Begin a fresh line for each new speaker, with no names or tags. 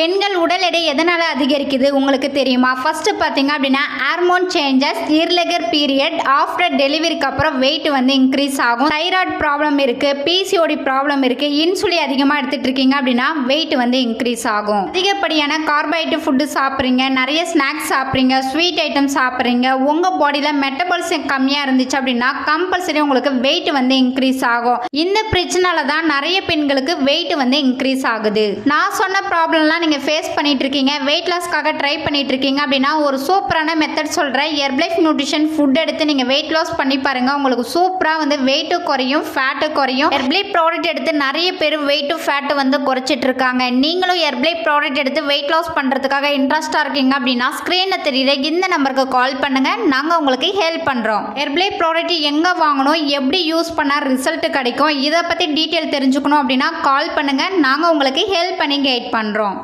பெண்கள் உடல் எடை எதனால் அதிகரிக்குது உங்களுக்கு தெரியுமா? ஃபர்ஸ்ட் பார்த்தீங்க அப்படின்னா hormone changes irregular period after டெலிவரிக்கு அப்புறம் வெயிட் வந்து இன்க்ரீஸ் ஆகும். தைராய்டு ப்ராப்ளம் இருக்குது பிசிஓடி ப்ராப்ளம் இருக்குது இன்சுலின் அதிகமாக எடுத்துட்டு இருக்கீங்க அப்படின்னா வெயிட் வந்து இன்க்ரீஸ் ஆகும். அதிகப்படியான கார்போஹைட்ரேட் ஃபுட்டு சாப்பிட்றீங்க நிறைய ஸ்நாக்ஸ் சாப்பிட்றீங்க ஸ்வீட் ஐட்டம் சாப்பிட்றீங்க உங்கள் பாடியில் மெட்டபாலிசம் கம்மியாக இருந்துச்சு அப்படின்னா கம்பல்சரி உங்களுக்கு வெயிட் வந்து இன்க்ரீஸ் ஆகும். இந்த பிரச்சனால தான் நிறைய பெண்களுக்கு வெயிட் வந்து இன்க்ரீஸ் ஆகுது. நான் சொன்ன ப்ராப்ளம்லாம் நீங்கள் நீங்கள் ஃபேஸ் பண்ணிட்டு இருக்கீங்க வெயிட் லாஸ்க்காக ட்ரை பண்ணிட்டு இருக்கீங்க அப்படின்னா ஒரு சூப்பரான மெத்தட் சொல்கிறேன் எர்பிளைஃப் நியூட்ரிஷன் ஃபுட் எடுத்து நீங்கள் வெயிட் லாஸ் பண்ணி பாருங்கள் உங்களுக்கு சூப்பராக வந்து வெயிட்டு குறையும் ஃபேட்டு குறையும். எர்பிளை ப்ராடக்ட் எடுத்து நிறைய பேர் வெயிட்டு ஃபேட்டு வந்து குறைச்சிட்டு இருக்காங்க நீங்களும் எர்பிளை ப்ராடக்ட் எடுத்து வெயிட் லாஸ் பண்ணுறதுக்காக இன்ட்ரெஸ்டாக இருக்கீங்க அப்படின்னா ஸ்க்ரீனில் தெரியுற இந்த நம்பருக்கு கால் பண்ணுங்கள் நாங்கள் உங்களுக்கு ஹெல்ப் பண்ணுறோம் எர்பிளை ப்ராடக்ட் எங்கே வாங்கணும் எப்படி யூஸ் பண்ணால் ரிசல்ட் கிடைக்கும் இதை பற்றி டீட்டெயில் தெரிஞ்சுக்கணும் அப்படின்னா கால் பண்ணுங்கள் நாங்கள் உங்களுக்கு ஹெல்ப் பண்ணி கைட் பண்ணுறோம்